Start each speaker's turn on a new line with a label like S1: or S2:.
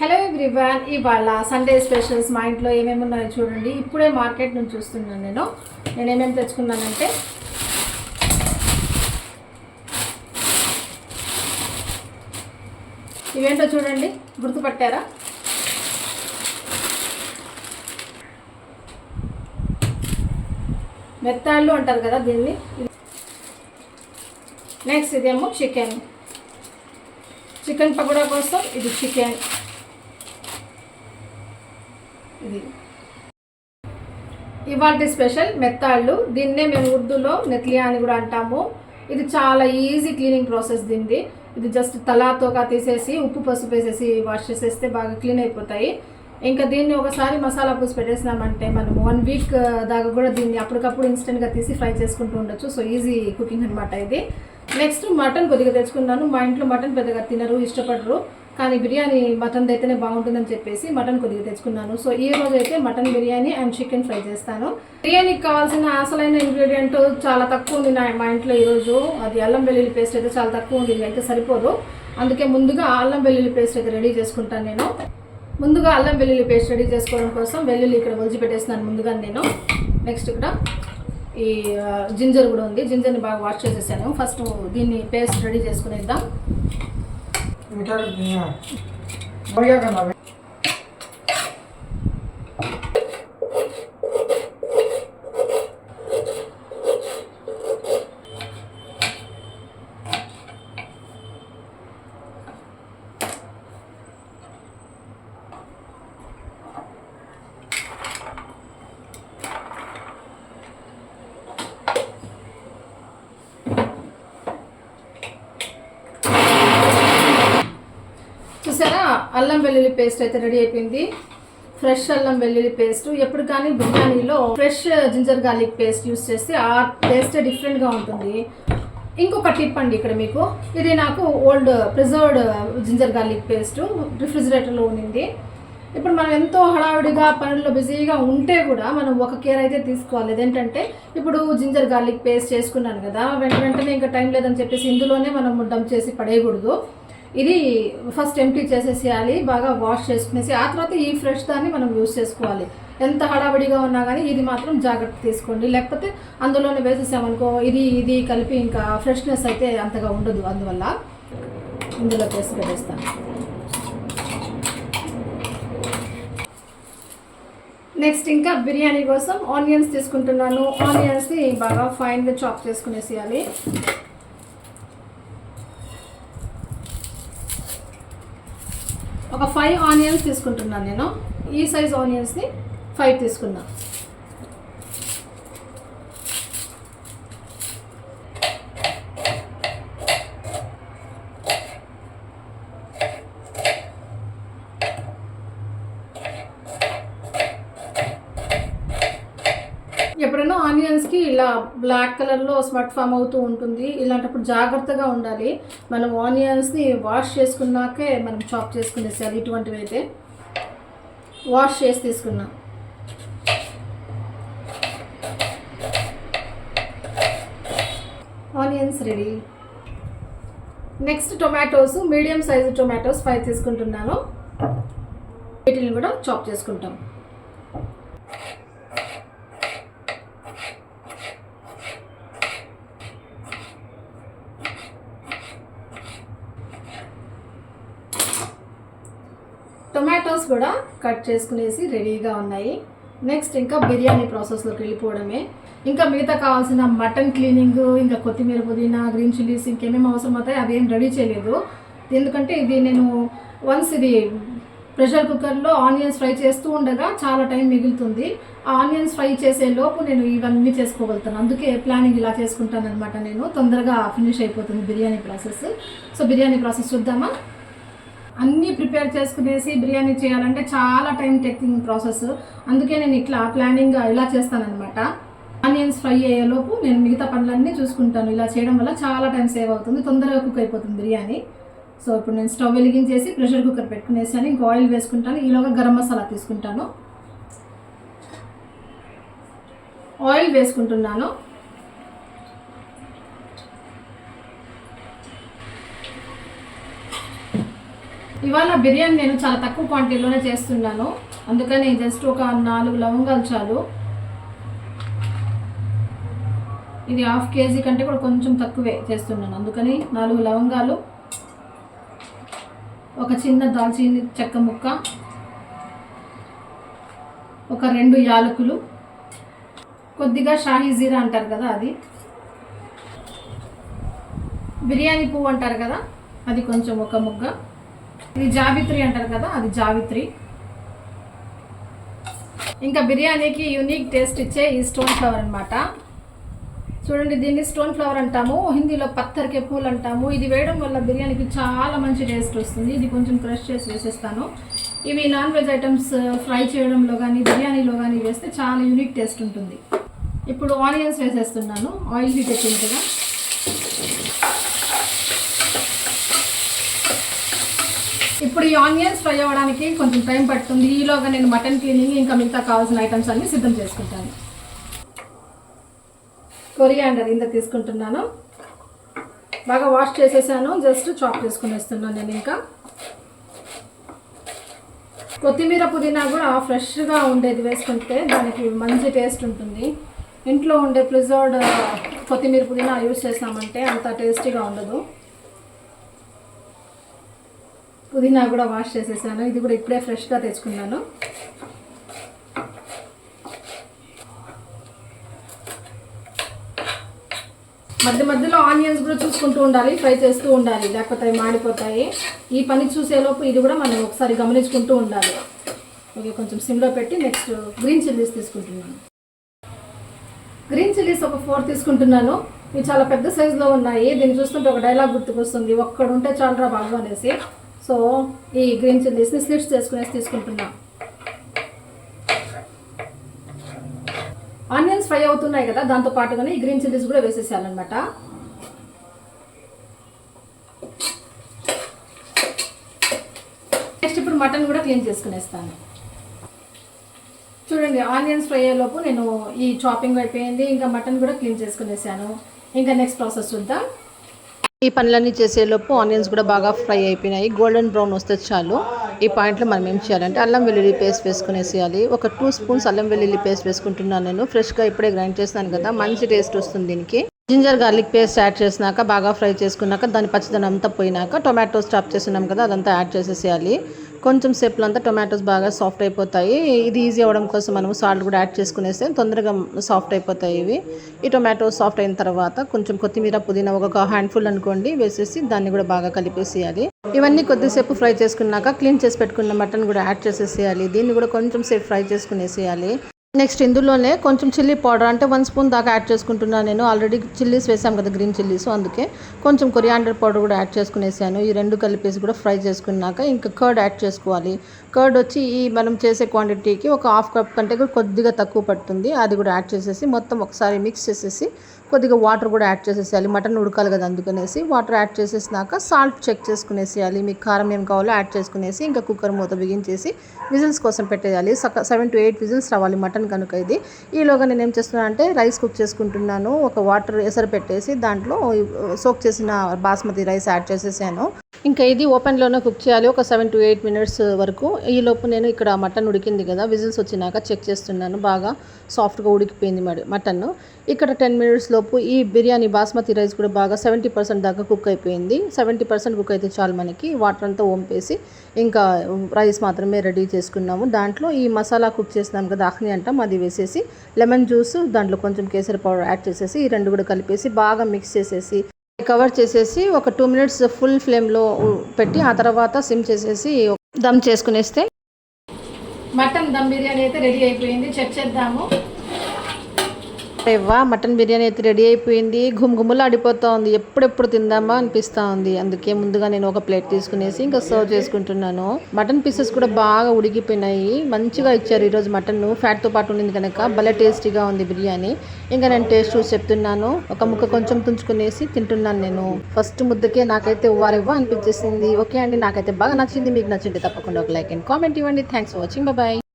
S1: Hello everyone ఇవాళ Sunday specials మా ఇంట్లో ఏమేమి ఉన్నాయో చూడండి. ఇప్పుడే మార్కెట్ నుంచి చూస్తున్నాను నేను. నేను ఏమేమి తెచ్చుకున్నానంటే ఇవేంటో చూడండి. గుర్తుపట్టారా? మెత్తాళ్ళు అంటారు కదా దీన్ని. నెక్స్ట్ ఇదేమో చికెన్ చికెన్ పకోడా కోసం ఇది చికెన్ ఇది. ఇవాటి స్పెషల్ మెత్తాళ్ళు. దీన్నే మేము ఉర్దూలో నెత్లియా అని కూడా అంటాము. ఇది చాలా ఈజీ క్లీనింగ్ ప్రాసెస్ దీనిది. ఇది జస్ట్ తలాతోగా తీసేసి ఉప్పు పసుపు వేసేసి వాష్ చేసేస్తే బాగా క్లీన్ అయిపోతాయి. ఇంకా దీన్ని ఒకసారి మసాలా పూసి పెట్టేసినామంటే మనం వన్ వీక్ దాకా కూడా దీన్ని అప్పటికప్పుడు ఇన్స్టెంట్గా తీసి ఫ్రై చేసుకుంటూ ఉండొచ్చు. సో ఈజీ కుకింగ్ అనమాట ఇది. నెక్స్ట్ మటన్ కొద్దిగా తెచ్చుకున్నాను. మా ఇంట్లో మటన్ పెద్దగా తినరు ఇష్టపడరు. కానీ బిర్యానీ మటన్ అయితేనే బాగుంటుందని చెప్పేసి మటన్ కొద్దిగా తెచ్చుకున్నాను. సో ఈ రోజు అయితే mutton biryani and chicken fry చేస్తాను. బిర్యానీకి కావాల్సిన అసలైన ఇంగ్రీడియంట్ చాలా తక్కువ ఉంది నా మా ఇంట్లో ఈరోజు. అది అల్లం వెల్లుల్లి పేస్ట్ అయితే చాలా తక్కువ ఉంది అయితే సరిపోదు. అందుకే ముందుగా అల్లం వెల్లుల్లి పేస్ట్ అయితే రెడీ చేసుకుంటాను నేను. ముందుగా అల్లం వెల్లుల్లి పేస్ట్ రెడీ చేసుకోవడం కోసం వెల్లుల్లి ఇక్కడ ఒలిచి పెట్టేస్తున్నాను ముందుగా నేను. నెక్స్ట్ ఇక్కడ ఈ జింజర్ కూడా ఉంది. జింజర్ని బాగా వాష్ చేసేసాను. ఫస్ట్ దీన్ని పేస్ట్ రెడీ చేసుకునేద్దాం.
S2: मीटर भैया करना
S1: भाई అల్లం వెల్లుల్లి పేస్ట్ అయితే రెడీ అయిపోయింది. ఫ్రెష్ అల్లం వెల్లుల్లి పేస్ట్. ఎప్పుడు కానీ బిర్యానీలో fresh ginger garlic paste use చేస్తే ఆ టేస్ట్ డిఫరెంట్గా ఉంటుంది. ఇంకొక టిప్ అండి ఇక్కడ మీకు. ఇది నాకు old preserved ginger garlic paste రిఫ్రిజిరేటర్లో ఉన్నింది ఇప్పుడు మనం ఎంతో హడావిడిగా పనుల్లో బిజీగా ఉంటే కూడా మనం ఒక కేర్ అయితే తీసుకోవాలి. అదేంటంటే ఇప్పుడు జింజర్ గార్లిక్ పేస్ట్ చేసుకున్నాను కదా వెంట వెంటనే ఇంకా టైం లేదని చెప్పేసి ఇందులోనే మనం డంప్ చేసి పడేయకూడదు. ఇది ఫస్ట్ ఎంటీ చేసేసేయాలి బాగా వాష్ చేసుకునేసి ఆ తర్వాత ఈ ఫ్రెష్ దాన్ని మనం యూస్ చేసుకోవాలి. ఎంత హడావిడిగా ఉన్నా కానీ ఇది మాత్రం జాగ్రత్త తీసుకోండి. లేకపోతే అందులోనే వేసేసామనుకో ఇది ఇది కలిపి ఇంకా ఫ్రెష్నెస్ అయితే అంతగా ఉండదు. అందువల్ల ఇందులో వేసి పెట్టేస్తాను. నెక్స్ట్ ఇంకా బిర్యానీ కోసం ఆనియన్స్ తీసుకుంటున్నాను. ఆనియన్స్ని బాగా ఫైన్గా చాప్ చేసుకునేసేయాలి ఒక ఫైవ్ ఆనియన్స్ తీసుకుంటున్నాను నేను. ఈ సైజ్ ఆనియన్స్ని ఫైవ్ తీసుకున్నాను ఇలా బ్లాక్ కలర్లో స్మట్ ఫామ్ అవుతూ ఉంటుంది. ఇలాంటప్పుడు జాగ్రత్తగా ఉండాలి. మనం ఆనియన్స్ని వాష్ చేసుకున్నాకే మనం చాప్ చేసుకునేసారి ఇటువంటివి అయితే. వాష్ చేసి తీసుకున్నాం. Onions ready next tomatoes medium size tomatoes five తీసుకుంటున్నాను. వీటిని కూడా చాప్ చేసుకుంటాం. టొమాటోస్ కూడా కట్ చేసుకునేసి రెడీగా ఉన్నాయి. నెక్స్ట్ ఇంకా బిర్యానీ ప్రాసెస్లోకి వెళ్ళిపోవడమే. ఇంకా మిగతా కావాల్సిన మటన్ క్లీనింగ్ ఇంకా కొత్తిమీర పుదీనా గ్రీన్ చిల్లీస్ ఇంకేమేమి అవసరం అవుతాయి అవి ఏం రెడీ చేయలేదు. ఎందుకంటే ఇది నేను వన్స్ ఇది ప్రెషర్ కుక్కర్లో ఆనియన్స్ ఫ్రై చేస్తూ ఉండగా చాలా టైం మిగులుతుంది. ఆ ఆనియన్స్ ఫ్రై చేసే లోపు నేను ఇవన్నీ చేసుకోగలుగుతాను. అందుకే ప్లానింగ్ ఇలా చేసుకుంటాను అనమాట నేను. తొందరగా ఫినిష్ అయిపోతుంది biryani process. So biryani process చూద్దామా? అన్నీ ప్రిపేర్ చేసుకునేసి బిర్యానీ చేయాలంటే చాలా టైం టేకింగ్ ప్రాసెస్. అందుకే నేను ఇట్లా ప్లానింగ్ ఇలా చేస్తానన్నమాట. ఆనియన్స్ ఫ్రై అయ్యేలోపు నేను మిగతా పనులన్నీ చూసుకుంటాను. ఇలా చేయడం వల్ల చాలా టైం సేవ్ అవుతుంది తొందరగా కుక్ అయిపోతుంది బిర్యానీ. సో ఇప్పుడు నేను స్టవ్ వెలిగించేసి ప్రెషర్ కుక్కర్ పెట్టుకునేసాను. ఇంకా ఆయిల్ వేసుకుంటాను. ఈలోగా గరం మసాలా తీసుకుంటాను. ఆయిల్ వేసుకుంటున్నాను.
S3: ఇవాళ బిర్యానీ నేను చాలా తక్కువ క్వాంటిటీలోనే చేస్తున్నాను. అందుకని జస్ట్ ఒక నాలుగు లవంగాలు చాలు. ఇది హాఫ్ కేజీ కంటే కూడా కొంచెం తక్కువే చేస్తున్నాను. అందుకని నాలుగు లవంగాలు ఒక చిన్న దాల్చిన చెక్క ముక్క ఒక రెండు యాలకులు కొద్దిగా షాహీ జీరా అంటారు కదా అది. బిర్యానీ పువ్వు అంటారు కదా అది కొంచెం ఒక ముగ్గ ఇది జావిత్రి అంటారు కదా అది జావిత్రి. ఇంకా బిర్యానీకి యూనిక్ టేస్ట్ ఇచ్చే ఈ స్టోన్ ఫ్లవర్ అనమాట చూడండి దీన్ని స్టోన్ ఫ్లవర్ అంటాము హిందీలో పత్తరికే పూలు అంటాము. ఇది వేయడం వల్ల బిర్యానీకి చాలా మంచి టేస్ట్ వస్తుంది. ఇది కొంచెం క్రష్ చేసి వేసేస్తాను. ఇవి నాన్ వెజ్ ఐటమ్స్ ఫ్రై చేయడంలో కానీ బిర్యానీలో కానీ వేస్తే చాలా యూనిక్ టేస్ట్ ఉంటుంది. ఇప్పుడు ఆనియన్స్ వేసేస్తున్నాను. ఆయిల్ హీట్ ఎక్కింది ఇప్పుడు ఈ ఆనియన్స్ ఫ్రై అవ్వడానికి కొంచెం టైం పడుతుంది. ఈలోగా నేను మటన్ క్లీనింగ్ ఇంకా మిగతా కావాల్సిన ఐటమ్స్ అన్ని సిద్ధం చేసుకుంటాను. కొరియాండర్ ఇంత తీసుకుంటున్నాను. బాగా వాష్ చేసేసాను. జస్ట్ చాప్ చేసుకుని వేస్తున్నాను నేను ఇంకా. కొత్తిమీర పుదీనా కూడా ఫ్రెష్గా ఉండేది వేసుకుంటే దానికి మంచి టేస్ట్ ఉంటుంది. ఇంట్లో ఉండే ప్రిజర్వ్డ్ కొత్తిమీర పుదీనా యూజ్ చేసామంటే అంత టేస్టీగా ఉండదు. పుదీనా కూడా వాష్ చేసేసాను. ఇది కూడా ఇప్పుడే ఫ్రెష్గా తెచ్చుకున్నాను. మధ్య మధ్యలో ఆనియన్స్ కూడా చూసుకుంటూ ఉండాలి ఫ్రై చేస్తూ ఉండాలి లేకపోతే అవి మాడిపోతాయి. ఈ పని చూసేలోపు ఇది కూడా మనం ఒకసారి గమనించుకుంటూ ఉండాలి. ఓకే కొంచెం సిమ్లో పెట్టి నెక్స్ట్ గ్రీన్ చిల్లీస్ తీసుకుంటున్నాను. గ్రీన్ చిల్లీస్ ఒక ఫోర్ తీసుకుంటున్నాను. ఇవి చాలా పెద్ద సైజులో ఉన్నాయి. దీన్ని చూస్తుంటే ఒక డైలాగ్ గుర్తుకొస్తుంది. ఒక్కడుంటే చాలరా బాబు అనేసి. సో ఈ గ్రీన్ చిల్లీస్ని స్లిట్స్ చేసుకునేసి తీసుకుంటున్నాం. ఆనియన్స్ ఫ్రై అవుతున్నాయి కదా దాంతో పాటుగానే ఈ గ్రీన్ చిల్లీస్ కూడా వేసేసానమాట నెక్స్ట్ ఇప్పుడు మటన్ కూడా క్లీన్ చేసుకునేస్తాను. చూడండి ఆనియన్స్ ఫ్రై అయ్యేలోపు నేను ఈ చాపింగ్ అయిపోయింది ఇంకా మటన్ కూడా క్లీన్ చేసుకునేసాను. ఇంకా నెక్స్ట్ ప్రాసెస్ చూద్దాం.
S1: ఈ పనులన్నీ చేసేలోపు ఆనియన్స్ కూడా బాగా ఫ్రై అయిపోయినాయి. గోల్డెన్ బ్రౌన్ వస్తే చాలు. ఈ పాయింట్లో మనం ఏం చేయాలంటే అల్లం వెల్లుల్లి పేస్ట్ వేసుకునేసేయాలి. ఒక టూ స్పూన్స్ అల్లం వెల్లుల్లి పేస్ట్ వేసుకుంటున్నాను నేను. ఫ్రెష్గా ఇప్పుడే గ్రైండ్ చేస్తాను కదా మంచి టేస్ట్ వస్తుంది దీనికి. జింజర్ గార్లిక్ పేస్ట్ యాడ్ చేసినాక బాగా ఫ్రై చేసుకున్నాక దాని పచ్చదనం అంతా పోయినాక టొమాటోస్ చాప్ చేస్తున్నాం కదా అదంతా యాడ్ చేసేసేయాలి. కొంచెం సేపులో అంతా టొమాటోస్ బాగా సాఫ్ట్ అయిపోతాయి. ఇది ఈజీ అవ్వడం కోసం మనం సాల్ట్ కూడా యాడ్ చేసుకునేస్తే తొందరగా సాఫ్ట్ అయిపోతాయి ఇవి. ఈ టొమాటో సాఫ్ట్ అయిన తర్వాత కొంచెం కొత్తిమీర పుదీనా ఒక హ్యాండ్ఫుల్ అనుకోండి వేసేసి దాన్ని కూడా బాగా కలిపేసేయాలి. ఇవన్నీ కొద్దిసేపు ఫ్రై చేసుకున్నాక క్లీన్ చేసి పెట్టుకున్న మటన్ కూడా యాడ్ చేసేసేయాలి. దీన్ని కూడా కొంచెం సేపు ఫ్రై చేసుకునేసేయాలి. నెక్స్ట్ ఇందులోనే కొంచెం చిల్లీ పౌడర్ అంటే వన్ స్పూన్ దాకా యాడ్ చేసుకుంటున్నాను నేను. ఆల్రెడీ చిల్లీస్ వేసాం కదా గ్రీన్ చిల్లీస్ అందుకే కొంచెం కొరియాండర్ పౌడర్ కూడా యాడ్ చేసుకునేసాను. ఈ రెండు కలిపేసి కూడా ఫ్రై చేసుకున్నాక ఇంకా కర్డ్ యాడ్ చేసుకోవాలి. కర్డ్ వచ్చి ఈ మనం చేసే క్వాంటిటీకి ఒక హాఫ్ కప్ కంటే కూడా కొద్దిగా తక్కువ పడుతుంది. అది కూడా యాడ్ చేసేసి మొత్తం ఒకసారి మిక్స్ చేసేసి కొద్దిగా వాటర్ కూడా యాడ్ చేసేసేయాలి మటన్ ఉడకాలి కదా అందుకనేసి వాటర్ యాడ్ చేసేసినాక సాల్ట్ చెక్ చేసుకునేసేయాలి మీకు కారం ఏం కావాలో యాడ్ చేసుకునేసి ఇంకా కుక్కర్ మూత బిగించేసి విజిల్స్ కోసం పెట్టేయాలి. సెవెన్ టు ఎయిట్ విజిల్స్ రావాలి మటన్ కనుక ఇది. ఈలోగా నేను ఏం చేస్తున్నాను అంటే రైస్ కుక్ చేసుకుంటున్నాను ఒక వాటర్ ఎసరు పెట్టేసి దాంట్లో సోక్ చేసిన బాస్మతి రైస్ యాడ్ చేసేసాను. ఇంకా ఇది ఓపెన్లోనే కుక్ చేయాలి. ఒక సెవెన్ టు ఎయిట్ మినిట్స్ వరకు. ఈ లోపు నేను ఇక్కడ మటన్ ఉడికింది కదా విజిల్స్ వచ్చినాక చెక్ చేస్తున్నాను. బాగా సాఫ్ట్గా ఉడికిపోయింది మరి మటన్. ఇక్కడ టెన్ మినిట్స్ లోపు ఈ బిర్యానీ బాస్మతి రైస్ కూడా బాగా సెవెంటీ పర్సెంట్ దాకా కుక్ అయిపోయింది. సెవెంటీ పర్సెంట్ కుక్ అయితే చాలు మనకి. వాటర్ అంతా వంపేసి ఇంకా రైస్ మాత్రమే రెడీ చేసుకున్నాము. దాంట్లో ఈ మసాలా కుక్ చేసినాం కదా అహ్ని అంటాం. అది వేసేసి లెమన్ జ్యూస్ దాంట్లో కొంచెం కేసరి పౌడర్ యాడ్ చేసేసి ఈ రెండు కూడా కలిపేసి బాగా మిక్స్ చేసేసి కవర్ చేసేసి ఒక టూ మినిట్స్ ఫుల్ ఫ్లేమ్లో పెట్టి ఆ తర్వాత సిమ్ చేసేసి దమ్ చేసుకునేస్తే
S3: మటన్ దమ్ బిర్యానీ అయితే రెడీ అయిపోయింది. చెక్ చేద్దాము.
S1: వా మటన్ బిర్యానీ అయితే రెడీ అయిపోయింది. గుమ్గుమ్ములు ఆడిపోతూ ఉంది ఎప్పుడెప్పుడు తిందామా అనిపిస్తూ ఉంది అందుకే ముందుగా నేను ఒక ప్లేట్ తీసుకునేసి ఇంకా సర్వ్ చేసుకుంటున్నాను. మటన్ పీసెస్ కూడా బాగా ఉడికిపోయినాయి. మంచిగా ఇచ్చారు ఈరోజు మటన్. ఫ్యాట్తో పాటు ఉండింది కనుక భలే టేస్టీగా ఉంది బిర్యానీ. ఇంకా నేను టేస్ట్ చూసి చెప్తున్నాను. ఒక ముక్క కొంచెం తుంచుకునేసి తింటున్నాను నేను. ఫస్ట్ ముద్దకే నాకైతే వారెవ్వ అనిపించేసింది. ఓకే అండి నాకైతే బాగా నచ్చింది. మీకు నచ్చింది తప్పకుండా ఒక లైక్ అండ్ కామెంట్ ఇవ్వండి. Thanks for watching bye